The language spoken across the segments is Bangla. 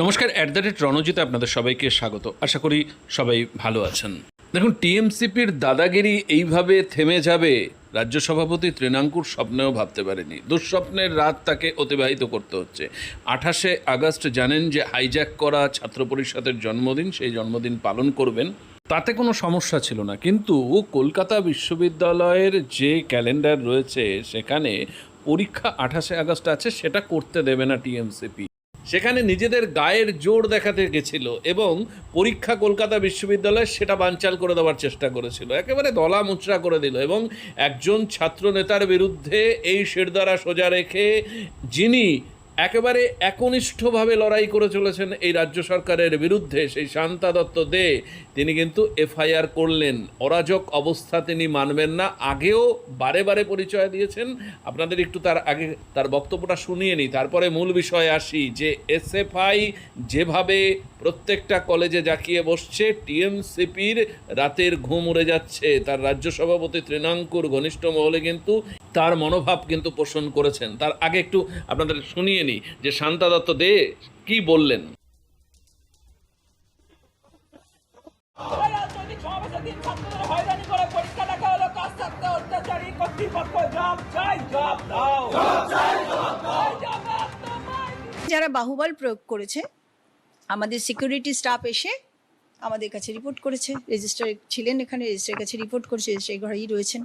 নমস্কার অ্যাট দ্য রেট রণজিতে আপনাদের সবাইকে স্বাগত। আশা করি সবাই ভালো আছেন। দেখুন, টিএমসিপির দাদাগিরি এইভাবে থেমে যাবে, রাজ্য সভাপতি তৃণাঙ্কুর স্বপ্নেও ভাবতে পারেনি। দুঃস্বপ্নের রাত তাকে অতিবাহিত করতে হচ্ছে। আঠাশে আগস্ট জানেন যে হাইজ্যাক করা ছাত্র পরিষদের জন্মদিন, সেই জন্মদিন পালন করবেন। তাতে কোনো সমস্যা ছিল না। কিন্তু কলকাতা বিশ্ববিদ্যালয়ের যে ক্যালেন্ডার রয়েছে, সেখানে পরীক্ষা আঠাশে আগস্ট আছে, সেটা করতে দেবে না টিএমসিপি। সেখানে নিজেদের গায়ের জোর দেখাতে গেছিল এবং পরীক্ষা কলকাতা বিশ্ববিদ্যালয় সেটা বানচাল করে দেওয়ার চেষ্টা করেছিল। একেবারে দলা মুচড়া করে দিল এবং একজন ছাত্র নেতার বিরুদ্ধে এই শেরদারা সোজা রেখে যিনি একেবারে একনিষ্ঠভাবে লড়াই করে চলেছেন এই রাজ্য সরকারের বিরুদ্ধে, সেই শান্তা দত্ত দে। তিনি কিন্তু এফআইআর করলেন। অরাজক অবস্থা তিনি মানবেন না। আগেও বারে বারে পরিচয় দিয়েছেন। আপনাদের একটু তার আগে তার বক্তব্যটা শুনিয়ে নিই। তারপরে মূল বিষয়ে আসি যে, এসএফআই যেভাবে প্রত্যেকটা কলেজে জাকিয়ে বসছে, টিএমসিপির রাতের ঘুম উড়ে যাচ্ছে। তার রাজ্য সভাপতি তৃণাঙ্কুর ঘনিষ্ঠ মহলে কিন্তু তার মনোভাব কিন্তু পোষণ করেছেন। তার আগে একটু আপনাদের শুনিয়ে নিই যে শান্তা দত্ত দে কি বললেন? যারা বাহুবল প্রয়োগ করেছে আমাদের সিকিউরিটি স্টাফ এসে আমাদের কাছে রিপোর্ট করেছে। রেজিস্ট্রার ছিলেন এখানে রেজিস্ট্রার কাছে রিপোর্ট করেছে রেজিস্ট্রার ঘরেই রয়েছেন।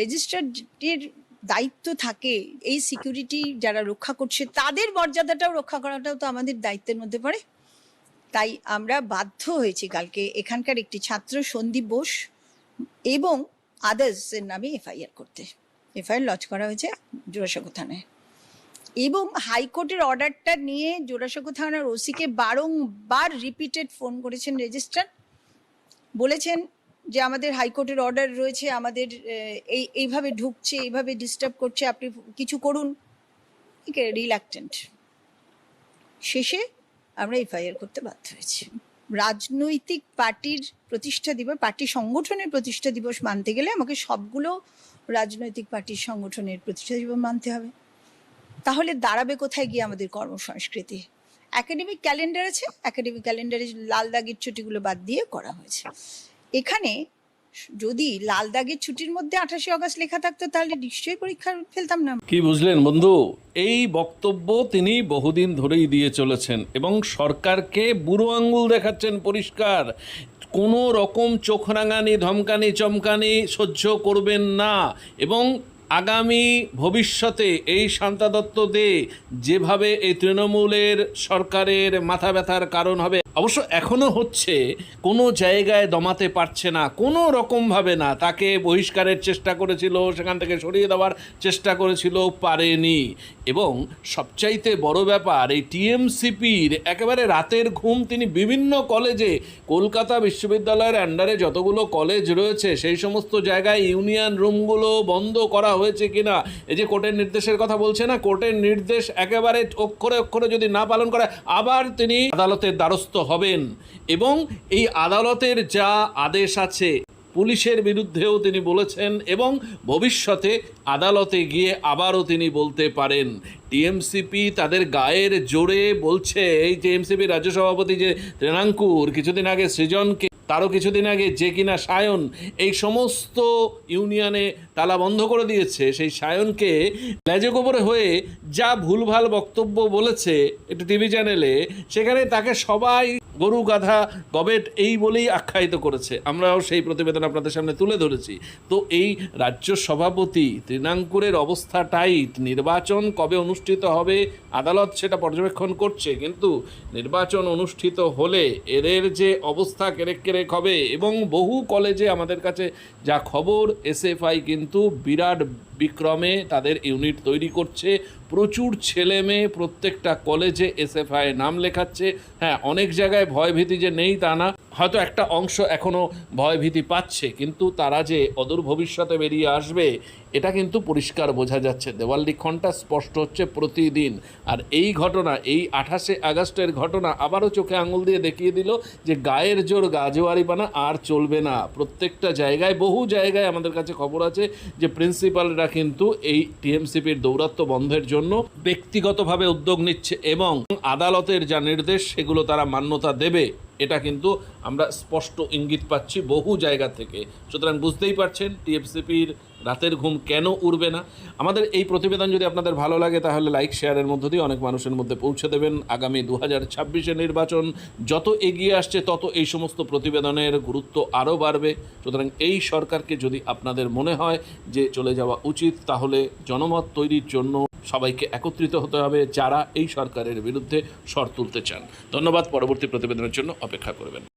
রেজিস্ট্রারের দায়িত্ব থাকে এই সিকিউরিটি যারা রক্ষা করছে, তাদের মর্যাদাটাও রক্ষা করাটাও তো আমাদের দায়িত্বের মধ্যে পড়ে। তাই আমরা বাধ্য হয়েছি কালকে এখানকার একটি ছাত্র সন্দীপ বোস এবং আদার্সের নামে এফআইআর করতে। এফআইআর লঞ্চ করা হয়েছে জোড়াসাঁকো থানায়। এবং হাইকোর্টের অর্ডারটা নিয়ে জোড়াসাঁকো থানার ওসিকে বারংবার রিপিটেড ফোন করেছেন রেজিস্ট্রার বলেছেন যে আমাদের হাইকোর্টের অর্ডার রয়েছে, আমাদের এই, এইভাবে ঢুকছে, এইভাবে ডিস্টার্ব করছে, আপনি কিছু করুন। রিল্যাক্টেন্ট শেষে আমরা এফআইআর করতে বাধ্য হয়েছি। রাজনৈতিক পার্টির প্রতিষ্ঠা দিবস, পার্টি সংগঠনের প্রতিষ্ঠা দিবস মানতে গেলে আমাকে সবগুলো রাজনৈতিক পার্টির সংগঠনের প্রতিষ্ঠা দিবস মানতে হবে। তাহলে দাঁড়াবে কোথায় গিয়ে আমাদের কর্মসংস্কৃতি? একাডেমিক ক্যালেন্ডার আছে একাডেমিক ক্যালেন্ডারে লাল দাগের ছুটিগুলো বাদ দিয়ে করা হয়েছে। এখানে যদি লাল দাগের ছুটির মধ্যে আঠাশে অগস্ট লেখা থাকতো, তাহলে নিশ্চয়ই পরীক্ষা ফেলতাম না। কি বুঝলেন বন্ধু? এই বক্তব্য তিনি বহুদিন ধরেই দিয়ে চলেছেন এবং সরকারকে বুড়ো আঙ্গুল দেখাচ্ছেন পরিষ্কার। কোনো রকম চোখ রাঙানি ধমকানি, চমকানি সহ্য করবেন না এবং আগামী ভবিষ্যতে এই শান্তা দত্ত দে যেভাবে এই তৃণমূলের সরকারের মাথা ব্যথার কারণ হবে অবশ্য এখনও হচ্ছে, কোনো জায়গায় দমাতে পারছে না, কোনো রকমভাবে না, তাকে বহিষ্কারের চেষ্টা করেছিল, সেখান থেকে সরিয়ে দেওয়ার চেষ্টা করেছিল, পারেনি। এবং সবচাইতে বড় ব্যাপার, এই টিএমসিপির একেবারে রাতের ঘুম, তিনি বিভিন্ন কলেজে, কলকাতা বিশ্ববিদ্যালয়ের আন্ডারে যতগুলো কলেজ রয়েছে, সেই সমস্ত জায়গায় ইউনিয়ন রুমগুলো বন্ধ করা হয়েছে কিনা, এই যে কোর্টের নির্দেশের কথা বলছে না, কোর্টের নির্দেশ একেবারে অক্ষরে অক্ষরে যদি না পালন করে আবার তিনি আদালতের দ্বারস্থ হবেন এবং এই আদালতের যা আদেশ আছে পুলিশের বিরুদ্ধেও তিনি বলেছেন এবং ভবিষ্যতে আদালতে গিয়ে আবারও তিনি বলতে পারেন। টিএমসিপি তাদের গায়ের জোরে বলছে, এই টিএমসিপি রাজ্য সভাপতি যে রেনাঙ্কুর কিছুদিন আগে সৃজনকে তারও কিছুদিন আগে যে কিনা সায়ন এই সমস্ত ইউনিয়নে তালা বন্ধ করে দিয়েছে, সেই সায়নকে লেজে গোবরে হয়ে যা ভুলভাল বক্তব্য বলেছে একটি টিভি চ্যানেলে, সেখানে তাকে সবাই গরু, গাধা, গবেট এই বলেই আখ্যায়িত করেছে। আমরাও সেই প্রতিবেদন আপনাদের সামনে তুলে ধরেছি। তো এই রাজ্য সভাপতি তৃণাঙ্কুরের অবস্থা টাইট নির্বাচন কবে অনুষ্ঠিত হবে, আদালত সেটা পর্যবেক্ষণ করছে, কিন্তু নির্বাচন অনুষ্ঠিত হলে এদের যে অবস্থা কেরেক কেরেক হবে এবং বহু কলেজে আমাদের কাছে যা খবর, এসএফআই কিন্তু বিরাট বিক্রমে তাদের ইউনিট তৈরি করছে। প্রচুর ছেলে মেয়ে প্রত্যেকটা কলেজে এসএফআই নাম লেখাচ্ছে। হ্যাঁ অনেক জায়গায় ভয়ভীতি যে নেই তা না। হয়তো একটা অংশ এখনও ভয়ভীতি পাচ্ছে, কিন্তু তারা যে অদূর ভবিষ্যতে বেরিয়ে আসবে এটা কিন্তু পরিষ্কার বোঝা যাচ্ছে। দেওয়াল লিখনটা স্পষ্ট হচ্ছে প্রতিদিন। আর এই ঘটনা, এই আঠাশে আগস্টের ঘটনা আবারও চোখে আঙুল দিয়ে দেখিয়ে দিল যে গায়ের জোর গাজোয়ারিপানা আর চলবে না। প্রত্যেকটা জায়গায়, বহু জায়গায় আমাদের কাছে খবর আছে যে প্রিন্সিপালরা কিন্তু এই টিএমসিপির দৌরাত্ম্য বন্ধের জন্য ব্যক্তিগতভাবে উদ্যোগ নিচ্ছে এবং আদালতের যা নির্দেশ, সেগুলো তারা মান্যতা দেবে। এটা কিন্তু আমরা স্পষ্ট ইঙ্গিত পাচ্ছি বহু জায়গা থেকে। সুতরাং বুঝতেই পারছেন টিএফসিপির রাতের ঘুম কেন উড়বে না? আমাদের এই প্রতিবেদন যদি আপনাদের ভালো লাগে, তাহলে লাইক শেয়ারের মধ্য দিয়ে অনেক মানুষের মধ্যে পৌঁছে দেবেন। আগামী দু হাজার ছাব্বিশে নির্বাচন যত এগিয়ে আসছে, তত এই সমস্ত প্রতিবেদনের গুরুত্ব আরও বাড়বে। সুতরাং এই সরকারকে যদি আপনাদের মনে হয় যে চলে যাওয়া উচিত, তাহলে জনমত তৈরির জন্য সবাইকে একত্রিত হতে হবে, যারা এই সরকারের বিরুদ্ধে স্বর তুলতে চান। ধন্যবাদ, পরবর্তী প্রতিবেদনের জন্য অপেক্ষা করবেন।